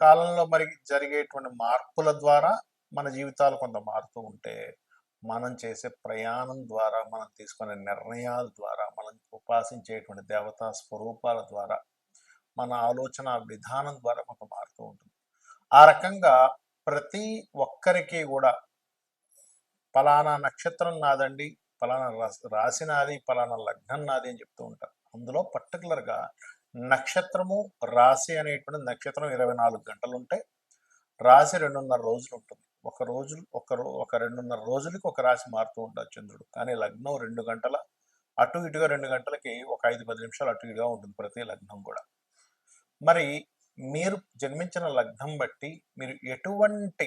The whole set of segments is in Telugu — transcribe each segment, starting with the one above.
కాలంలో మరి జరిగేటువంటి మార్పుల ద్వారా మన జీవితాలు కొంత మారుతూ ఉంటే మనం చేసే ప్రయాణం ద్వారా మనం తీసుకునే నిర్ణయాల ద్వారా మనం ఉపాసించేటువంటి దేవతా స్వరూపాల ద్వారా మన ఆలోచన విధానం ద్వారా కొంత మారుతూ ఉంటుంది. ఆ రకంగా ప్రతి ఒక్కరికి కూడా పలానా నక్షత్రం నాదండి పలానా రాశి నాది పలానా లగ్నం నాది అని చెప్తూ ఉంటారు. అందులో పర్టికులర్గా నక్షత్రము రాశి అనేటువంటి నక్షత్రం ఇరవై నాలుగు గంటలు ఉంటాయి రాశి రెండున్నర రోజులు ఉంటుంది ఒక రోజు ఒక ఒక రెండున్నర రోజులకి ఒక రాశి మారుతూ ఉంటాడు చంద్రుడు. కానీ లగ్నం రెండు గంటల అటు ఇటుగా రెండు గంటలకి ఒక ఐదు పది నిమిషాలు అటు ఇటుగా ఉంటుంది ప్రతి లగ్నం కూడా. మరి మీరు జన్మించిన లగ్నం బట్టి మీరు ఎటువంటి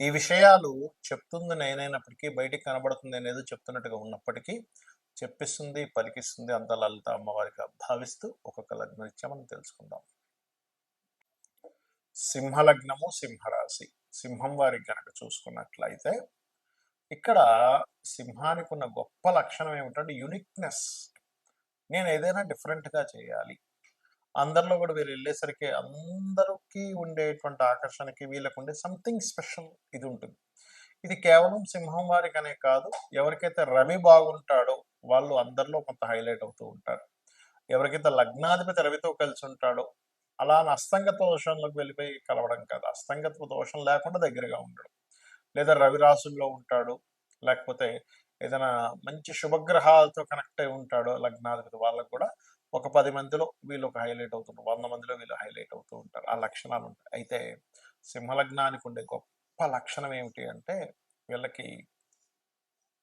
ఈ విషయాలు చెప్తుంది నేనైనప్పటికీ బయటికి కనబడుతుంది అనేది చెప్తున్నట్టుగా ఉన్నప్పటికీ చెప్పిస్తుంది పలికిస్తుంది అంత లలిత అమ్మవారిగా భావిస్తూ ఒక్కొక్క లగ్నం ఇచ్చా మనం తెలుసుకుందాం. సింహలగ్నము సింహరాశి. సింహం వారికి కనుక చూసుకున్నట్లయితే ఇక్కడ సింహానికి ఉన్న గొప్ప లక్షణం ఏమిటంటే యునిక్నెస్ నేను ఏదైనా డిఫరెంట్గా చేయాలి. అందరిలో కూడా వీళ్ళు వెళ్ళేసరికి అందరికీ ఉండేటువంటి ఆకర్షణకి వీళ్ళకు ఉండే సంథింగ్ స్పెషల్ ఇది ఉంటుంది. ఇది కేవలం సింహం వారికి అనే కాదు ఎవరికైతే రవి బాగుంటాడో వాళ్ళు అందరిలో కొంత హైలైట్ అవుతూ ఉంటారు. ఎవరికైతే లగ్నాధిపతి రవితో కలిసి ఉంటాడో అలా అస్తంగత దోషంలోకి వెళ్ళిపోయి కలవడం కాదు. అస్తంగత దోషం లేకుండా దగ్గరగా ఉండడం. లేదా రవి రాసుల్లో ఉంటాడు లేకపోతే ఏదైనా మంచి శుభగ్రహాలతో కనెక్ట్ అయి ఉంటాడో లగ్నాధిపతి వాళ్ళకు కూడా ఒక పది మందిలో వీళ్ళు ఒక హైలైట్ అవుతుంటారు. వంద మందిలో వీళ్ళు హైలైట్ అవుతూ ఉంటారు. ఆ లక్షణాలు ఉంటాయి. అయితే సింహలగ్నానికి ఉండే గొప్ప లక్షణం ఏమిటి అంటే వీళ్ళకి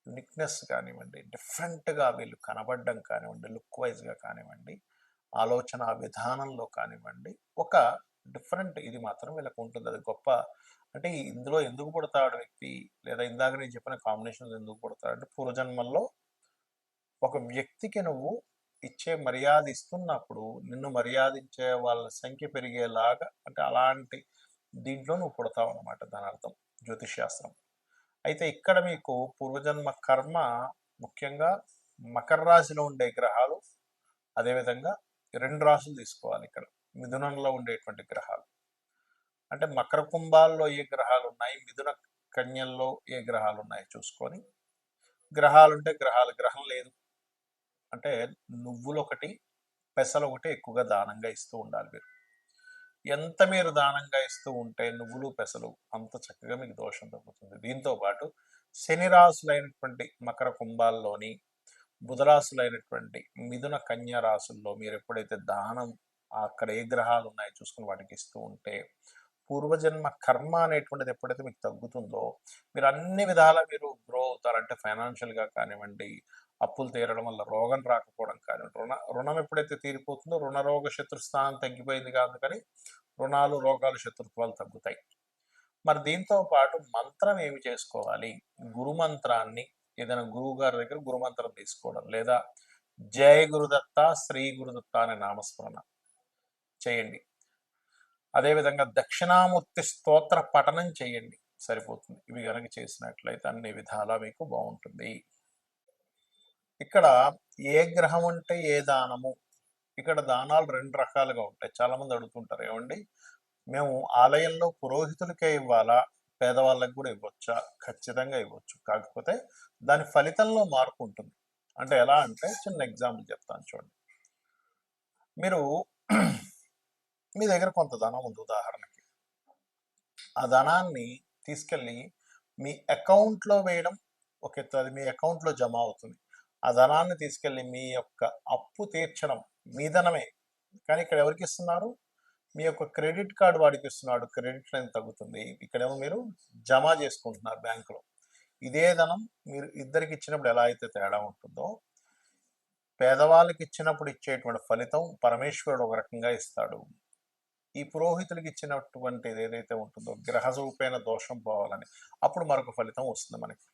యునిక్నెస్ కానివ్వండి డిఫరెంట్గా వీళ్ళు కనబడడం కానివ్వండి లుక్ వైజ్గా కానివ్వండి ఆలోచన విధానంలో కానివ్వండి ఒక డిఫరెంట్ ఇది మాత్రం వీళ్ళకి ఉంటుంది. అది గొప్ప అంటే ఇందులో ఎందుకు పుడతాడు వ్యక్తి? లేదా ఇందాక నేను చెప్పిన కాంబినేషన్ ఎందుకు పుడతాడు? అంటే పూర్వజన్మల్లో ఒక వ్యక్తికి నువ్వు ఇచ్చే మర్యాద ఇస్తున్నప్పుడు నిన్ను మర్యాదించే వాళ్ళ సంఖ్య పెరిగేలాగా అంటే అలాంటి దీంట్లో నువ్వు పుడతావు అనమాట దాని అర్థం జ్యోతిష్శాస్త్రం అయితే ఇక్కడ మీకు పూర్వజన్మ కర్మ ముఖ్యంగా మకర రాశిలో ఉండే గ్రహాలు అదేవిధంగా రెండు రాశులు తీసుకోవాలి ఇక్కడ మిథునంలో ఉండేటువంటి గ్రహాలు. అంటే మకర కుంభాల్లో ఏ గ్రహాలు ఉన్నాయి మిథున కన్యల్లో ఏ గ్రహాలు ఉన్నాయి చూసుకొని గ్రహాలుంటే గ్రహాలు గ్రహం లేదు. అంటే నువ్వులు ఒకటి పెసలు ఒకటి ఎక్కువగా దానంగా ఇస్తూ ఉండాలి మీరు. ఎంత మీరు దానంగా ఇస్తూ ఉంటే నువ్వులు పెసలు అంత చక్కగా మీకు దోషం తగ్గుతుంది. దీంతో పాటు శని రాసులైనటువంటి మకర కుంభాల్లోని బుధరాశులైనటువంటి మిథున కన్య రాసుల్లో మీరు ఎప్పుడైతే దానం అక్కడ ఏ గ్రహాలు ఉన్నాయో చూసుకుని వాటికి ఇస్తూ ఉంటే పూర్వజన్మ కర్మ అనేటువంటిది ఎప్పుడైతే మీకు తగ్గుతుందో మీరు అన్ని విధాలా మీరు గ్రో అవుతారంటే ఫైనాన్షియల్గా కానివ్వండి అప్పులు తీరడం వల్ల రోగం రాకపోవడం కానీ రుణ రుణం ఎప్పుడైతే తీరిపోతుందో రుణ రోగ శత్రుస్థానం తగ్గిపోయింది కాదు కానీ రుణాలు రోగాలు శత్రుత్వాలు తగ్గుతాయి. మరి దీంతో పాటు మంత్రం ఏమి చేసుకోవాలి? గురు మంత్రాన్ని ఏదైనా గురువు గారి దగ్గర గురు మంత్రం తీసుకోవడం లేదా జయ గురుదత్త శ్రీ గురుదత్త అనే నామస్మరణ చేయండి. అదేవిధంగా దక్షిణామూర్తి స్తోత్ర పఠనం చేయండి. సరిపోతుంది. ఇవి కనుక చేసినట్లయితే అన్ని విధాలా మీకు బాగుంటుంది. ఇక్కడ ఏ గ్రహం అంటే ఏ దానము? ఇక్కడ దానాలు రెండు రకాలుగా ఉంటాయి. చాలా మంది అడుగుతుంటారు ఏమండి మేము ఆలయంలో పురోహితులకే ఇవ్వాలా? పేదవాళ్ళకి కూడా ఇవ్వచ్చా? ఖచ్చితంగా ఇవ్వచ్చు. కాకపోతే దాని ఫలితంలో మార్పు ఉంటుంది. అంటే ఎలా అంటే చిన్న ఎగ్జాంపుల్ చెప్తాను చూడండి. మీరు మీ దగ్గర కొంత ధనం ఉంది ఉదాహరణకి. ఆ ధనాన్ని తీసుకెళ్ళి మీ అకౌంట్లో వేయడం ఒక అది మీ అకౌంట్లో జమ అవుతుంది. ఆ ధనాన్ని తీసుకెళ్ళి మీ యొక్క అప్పు తీర్చడం మీ ధనమే. కానీ ఇక్కడ ఎవరికి ఇస్తున్నారు? మీ యొక్క క్రెడిట్ కార్డు వాడికి ఇస్తున్నాడు. క్రెడిట్ లైన్ తగ్గుతుంది. ఇక్కడేమో మీరు జమ చేసుకుంటున్నారు బ్యాంకులో. ఇదే ధనం మీరు ఇద్దరికి ఇచ్చినప్పుడు ఎలా అయితే తేడా ఉంటుందో పేదవాళ్ళకి ఇచ్చినప్పుడు ఇచ్చేటువంటి ఫలితం పరమేశ్వరుడు ఒక రకంగా ఇస్తాడు. ఈ పురోహితులకి ఇచ్చినటువంటిది ఏదైతే ఉంటుందో గ్రహ రూపేణ దోషం పోవాలని అప్పుడు మరొక ఫలితం వస్తుంది మనకి.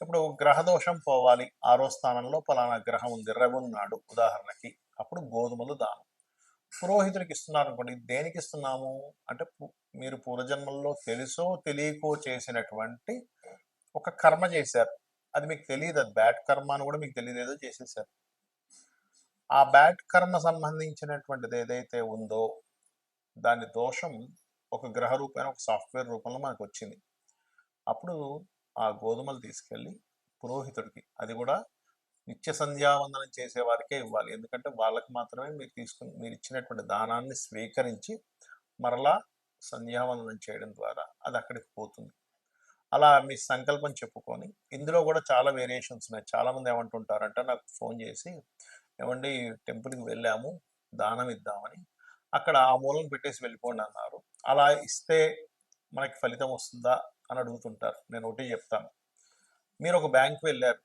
ఇప్పుడు గ్రహ దోషం పోవాలి. ఆరో స్థానంలో పలానా గ్రహం ఉంది. రవి ఉన్నాడు ఉదాహరణకి. అప్పుడు గోధుమలు దానం. పురోహితుడికి ఇస్తున్నారు అనుకోండి. దేనికి ఇస్తున్నాము? అంటే మీరు పూర్వజన్మల్లో తెలుసో తెలియకో చేసినటువంటి ఒక కర్మ చేశారు. అది మీకు తెలియదు. అది బ్యాడ్ కర్మ అని కూడా మీకు తెలియదు. ఏదో చేసేసారు ఆ బ్యాడ్ కర్మ సంబంధించినటువంటిది ఏదైతే ఉందో దాని దోషం ఒక గ్రహ రూపేణ ఒక సాఫ్ట్వేర్ రూపంలో మనకు వచ్చింది. అప్పుడు ఆ గోధుమలు తీసుకెళ్ళి పురోహితుడికి. అది కూడా నిత్య సంధ్యావందనం చేసే వారికే ఇవ్వాలి. ఎందుకంటే వాళ్ళకి మాత్రమే మీరు తీసుకుని మీరు ఇచ్చినటువంటి దానాన్ని స్వీకరించి మరలా సంధ్యావందనం చేయడం ద్వారా అది అక్కడికి పోతుంది. అలా మీ సంకల్పం చెప్పుకొని ఇందులో కూడా చాలా వేరియేషన్స్ ఉన్నాయి. చాలామంది ఏమంటుంటారంటే నాకు ఫోన్ చేసి ఏమండి టెంపుల్కి వెళ్ళాము దానం ఇద్దామని. అక్కడ ఆ మూలను పెట్టేసి వెళ్ళిపోండి అన్నారు. అలా ఇస్తే మనకి ఫలితం వస్తుందా? అని అడుగుతుంటారు. నేను ఒకటి చెప్తాను. మీరు ఒక బ్యాంక్ వెళ్ళారు.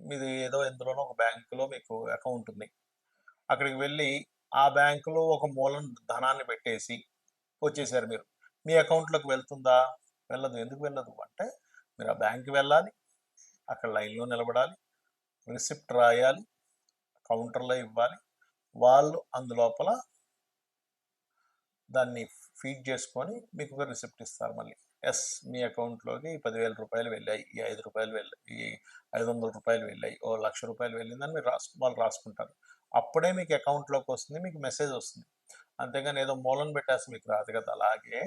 మీది ఏదో ఎందులోనో ఒక బ్యాంకులో మీకు అకౌంట్ ఉంది. అక్కడికి వెళ్ళి ఆ బ్యాంకులో ఒక మూలం ధనాన్ని పెట్టేసి వచ్చేసారు మీరు. మీ అకౌంట్లోకి వెళ్తుందా? వెళ్ళదు. ఎందుకు వెళ్ళదు? అంటే మీరు ఆ బ్యాంక్కి వెళ్ళాలి. అక్కడ లైన్లో నిలబడాలి. రిసిప్ట్ రాయాలి. కౌంటర్లో ఇవ్వాలి. వాళ్ళు అందులోపల దాన్ని ఫీడ్ చేసుకొని మీకు ఒక రిసిప్ట్ ఇస్తారు మళ్ళీ. ఎస్ మీ అకౌంట్లోకి పదివేల రూపాయలు వెళ్ళాయి ఈ ఐదు రూపాయలు వెళ్ళాయి ఈ ఐదు వందల రూపాయలు వెళ్ళాయి ఓ లక్ష రూపాయలు వెళ్ళిందని మీరు రాసు వాళ్ళు రాసుకుంటారు. అప్పుడే మీకు అకౌంట్లోకి వస్తుంది మీకు మెసేజ్ వస్తుంది. అంతేగాని ఏదో మూలం పెట్టేసి మీకు రాదు కదా అలాగే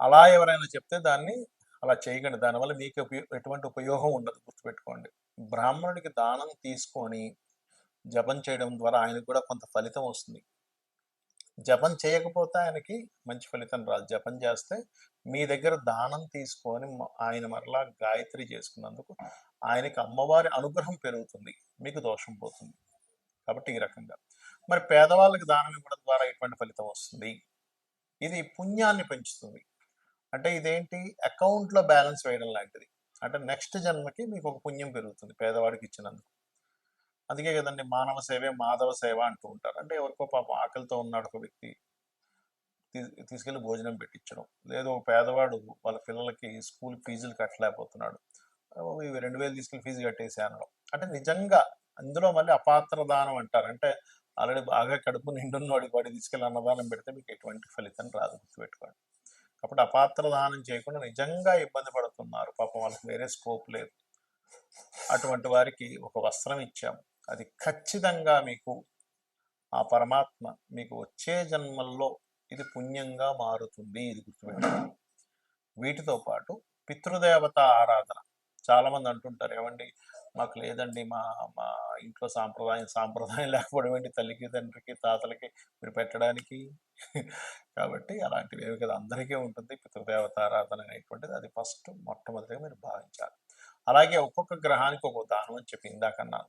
అలా ఎవరైనా చెప్తే దాన్ని అలా చేయకండి. దానివల్ల మీకు ఎటువంటి ఉపయోగం ఉండదు గుర్తుపెట్టుకోండి. బ్రాహ్మణుడికి దానం తీసుకొని జపం చేయడం ద్వారా ఆయనకు కూడా కొంత ఫలితం వస్తుంది. జపం చేయకపోతే ఆయనకి మంచి ఫలితం రాదు. జపం చేస్తే మీ దగ్గర దానం తీసుకొని ఆయన మరలా గాయత్రి చేసుకున్నందుకు ఆయనకి అమ్మవారి అనుగ్రహం పెరుగుతుంది. మీకు దోషం పోతుంది. కాబట్టి ఈ రకంగా. మరి పేదవాళ్ళకి దానం ఇవ్వడం ద్వారా ఎటువంటి ఫలితం వస్తుంది? ఇది పుణ్యాన్ని పెంచుతుంది. అంటే ఇదేంటి? అకౌంట్లో బ్యాలెన్స్ వేయడం లాంటిది. అంటే నెక్స్ట్ జన్మకి మీకు ఒక పుణ్యం పెరుగుతుంది. పేదవాడికి ఇచ్చినందుకు. అందుకే కదండి మానవ సేవే మాధవ సేవ అంటూ ఉంటారు. అంటే ఎవరికో పాపం ఆకలితో ఉన్నాడు ఒక వ్యక్తి తీ- తీసుకెళ్ళి భోజనం పెట్టించడం. లేదు ఒక పేదవాడు వాళ్ళ పిల్లలకి స్కూల్ ఫీజులు కట్టలేకపోతున్నాడు. ఇవి రెండు వేలు తీసుకెళ్ళి ఫీజు కట్టేసి అనడం. అంటే నిజంగా అందులో మళ్ళీ అపాత్ర దానం అంటారు. అంటే ఆల్రెడీ బాగా కడుపు నిండున్నోడికి వాడి తీసుకెళ్ళి అన్నదానం పెడితే మీకు ఎటువంటి ఫలితం రాదు గుర్తుపెట్టుకోండి. కాబట్టి అపాత్ర దానం చేయకుండా నిజంగా ఇబ్బంది పడుతున్నారు. పాపం వాళ్ళకి వేరే స్కోప్ లేదు. అటువంటి వారికి ఒక వస్త్రం ఇచ్చాము. అది ఖచ్చితంగా మీకు ఆ పరమాత్మ మీకు వచ్చే జన్మల్లో ఇది పుణ్యంగా మారుతుంది ఇది గుర్తుపెట్టుకోండి. వీటితో పాటు పితృదేవత ఆరాధన. చాలామంది అంటుంటారు ఏమండి మాకు లేదండి మా మా ఇంట్లో సాంప్రదాయం సాంప్రదాయం లేకపోవడం ఏంటి? తల్లికి తండ్రికి తాతలకి మీరు పెట్టడానికి? కాబట్టి అలాంటివి ఏమి కదా అందరికీ ఉంటుంది పితృదేవత ఆరాధన అనేటువంటిది. అది ఫస్ట్ మొట్టమొదటిగా మీరు భావించాలి. అలాగే ఒక్కొక్క గ్రహానికి ఒక్కొక్క దానం అని చెప్పి ఇందాకన్నాను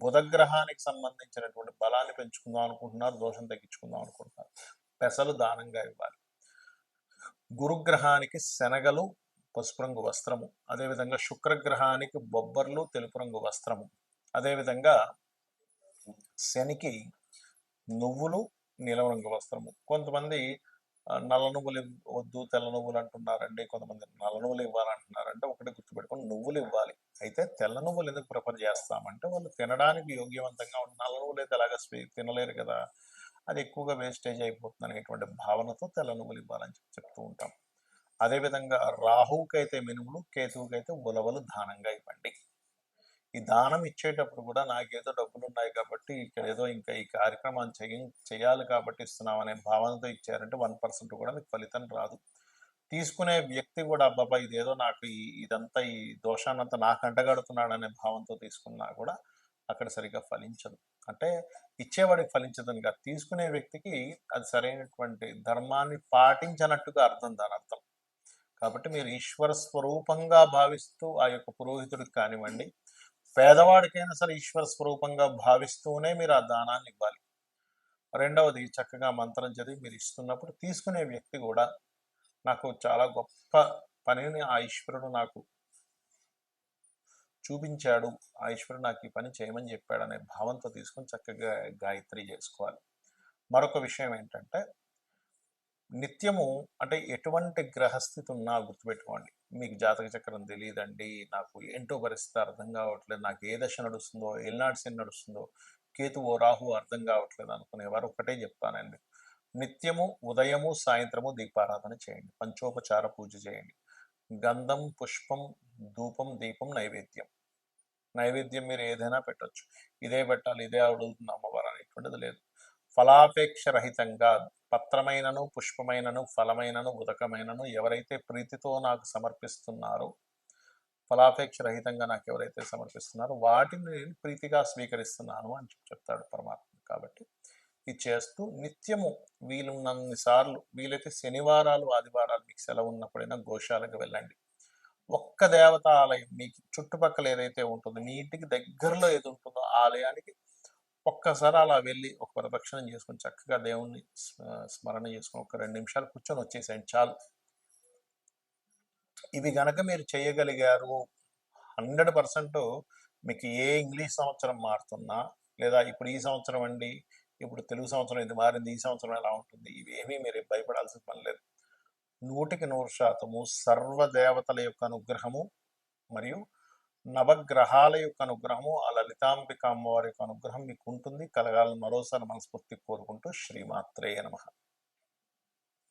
బుధగ్రహానికి సంబంధించినటువంటి బలాన్ని పెంచుకుందాం అనుకుంటున్నారు దోషం తగ్గించుకుందాం అనుకుంటున్నారు. పెసలు దానంగా ఇవ్వాలి. గురుగ్రహానికి శనగలు పసుపు రంగు వస్త్రము అదేవిధంగా శుక్రగ్రహానికి బొబ్బర్లు తెలుపు రంగు వస్త్రము. అదేవిధంగా శనికి నువ్వులు నీలం రంగు వస్త్రము. కొంతమంది నల్ల నువ్వులు వద్దు తెల్ల నువ్వులు అంటున్నారండి. కొంతమంది నల్ల నువ్వులు ఇవ్వాలంటున్నారంటే ఒకటి గుర్తుపెట్టుకొని నువ్వులు ఇవ్వాలి. అయితే తెల్ల నువ్వులు ఎందుకు ప్రిఫర్ చేస్తామంటే వాళ్ళు తినడానికి యోగ్యవంతంగా ఉన్న నల్ల నువ్వులు అయితే అలాగా తినలేరు కదా. అది ఎక్కువగా వేస్టేజ్ అయిపోతుంది అనేటువంటి భావనతో తెల్ల నువ్వులు ఇవ్వాలని చెప్పి చెప్తూ ఉంటాం. అదేవిధంగా రాహువుకి అయితే మినుములు కేతువుకి అయితే ఉలవలు దానంగా ఇవ్వండి. ఈ దానం ఇచ్చేటప్పుడు కూడా నాకేదో డబ్బులు ఉన్నాయి కాబట్టి ఇక్కడ ఏదో ఇంకా ఈ కార్యక్రమాన్ని చేయ చేయాలి కాబట్టి ఇస్తున్నాం అనే భావనతో ఇచ్చారంటే వన్ పర్సెంట్ కూడా మీకు ఫలితం రాదు. తీసుకునే వ్యక్తి కూడా అబ్బాబా ఇదేదో నాకు ఈ ఇదంతా ఈ దోషాన్నంతా నాకు అంటగడుతున్నాడు అనే భావంతో తీసుకున్నా కూడా అక్కడ సరిగా ఫలించదు. అంటే ఇచ్చేవాడికి ఫలించదని కాదు. తీసుకునే వ్యక్తికి అది సరైనటువంటి ధర్మాన్ని పాటించనట్టుగా అర్థం దాని అర్థం. కాబట్టి మీరు ఈశ్వర స్వరూపంగా భావిస్తూ ఆ యొక్క పురోహితుడికి కానివ్వండి పేదవాడికైనా సరే ఈశ్వర స్వరూపంగా భావిస్తూనే మీరు ఆ దానాన్ని ఇవ్వాలి. రెండవది చక్కగా మంత్రం చదివి మీరు ఇస్తున్నప్పుడు తీసుకునే వ్యక్తి కూడా నాకు చాలా గొప్ప పనిని ఆ ఈశ్వరుడు నాకు చూపించాడు. ఆ ఈశ్వరుడు నాకు ఈ పని చేయమని చెప్పాడు అనే భావంతో తీసుకొని చక్కగా గాయత్రి చేసుకోవాలి. మరొక విషయం ఏంటంటే నిత్యము అంటే ఎటువంటి గ్రహస్థితి ఉన్నా గుర్తుపెట్టుకోండి. మీకు జాతక చక్రం తెలియదండి నాకు ఏంటో పరిస్థితి అర్థం కావట్లేదు నాకు ఏ దశ నడుస్తుందో ఎల్నాడు శని నడుస్తుందో కేతువో రాహు అర్థం కావట్లేదు అనుకునేవారు ఒకటే చెప్తానండి. నిత్యము ఉదయము సాయంత్రము దీపారాధన చేయండి. పంచోపచార పూజ చేయండి. గంధం పుష్పం ధూపం దీపం నైవేద్యం. నైవేద్యం మీరు ఏదైనా పెట్టొచ్చు. ఇదే పెట్టాలి ఇదే అడుగుతుంది అమ్మవారు అనేటువంటిది లేదు. ఫలాపేక్ష రహితంగా పత్రమైనను పుష్పమైనను ఫలమైనను ఉదకమైనను ఎవరైతే ప్రీతితో నాకు సమర్పిస్తున్నారో ఫలాపేక్ష రహితంగా నాకు ఎవరైతే సమర్పిస్తున్నారో వాటిని నేను ప్రీతిగా స్వీకరిస్తున్నాను అని చెప్తాడు పరమాత్మ కాబట్టి ఇది చేస్తూ నిత్యము వీలున్నన్ని సార్లు వీలైతే శనివారాలు ఆదివారాలు మీకు సెలవు ఉన్నప్పుడైనా గోశాలకు వెళ్ళండి. ఒక్క దేవత ఆలయం మీకు చుట్టుపక్కల ఏదైతే ఉంటుందో మీ ఇంటికి దగ్గరలో ఏది ఉంటుందో ఆలయానికి ఒక్కసారి అలా వెళ్ళి ఒక ప్రదక్షిణం చేసుకొని చక్కగా దేవుణ్ణి స్మరణ చేసుకొని ఒక రెండు నిమిషాలు కూర్చొని వచ్చేసేయండి చాలు. ఇవి గనక మీరు చేయగలిగారు హండ్రెడ్ పర్సెంట్ మీకు ఏ ఇంగ్లీష్ సంవత్సరం మారుతున్నా లేదా ఇప్పుడు ఈ సంవత్సరం అండి ఇప్పుడు తెలుగు సంవత్సరం ఇది మారింది ఈ సంవత్సరం ఎలా ఉంటుంది? ఇవేమీ మీరు భయపడాల్సిన పని లేదు. నూటికి నూరు శాతము సర్వదేవతల యొక్క అనుగ్రహము మరియు నవగ్రహాల యొక్క అనుగ్రహము ఆ లలితాంబిక అమ్మవారి యొక్క అనుగ్రహం మీకు ఉంటుంది. కలగాలని మరోసారి మనస్ఫూర్తి కోరుకుంటూ శ్రీమాత్రేయ నమః.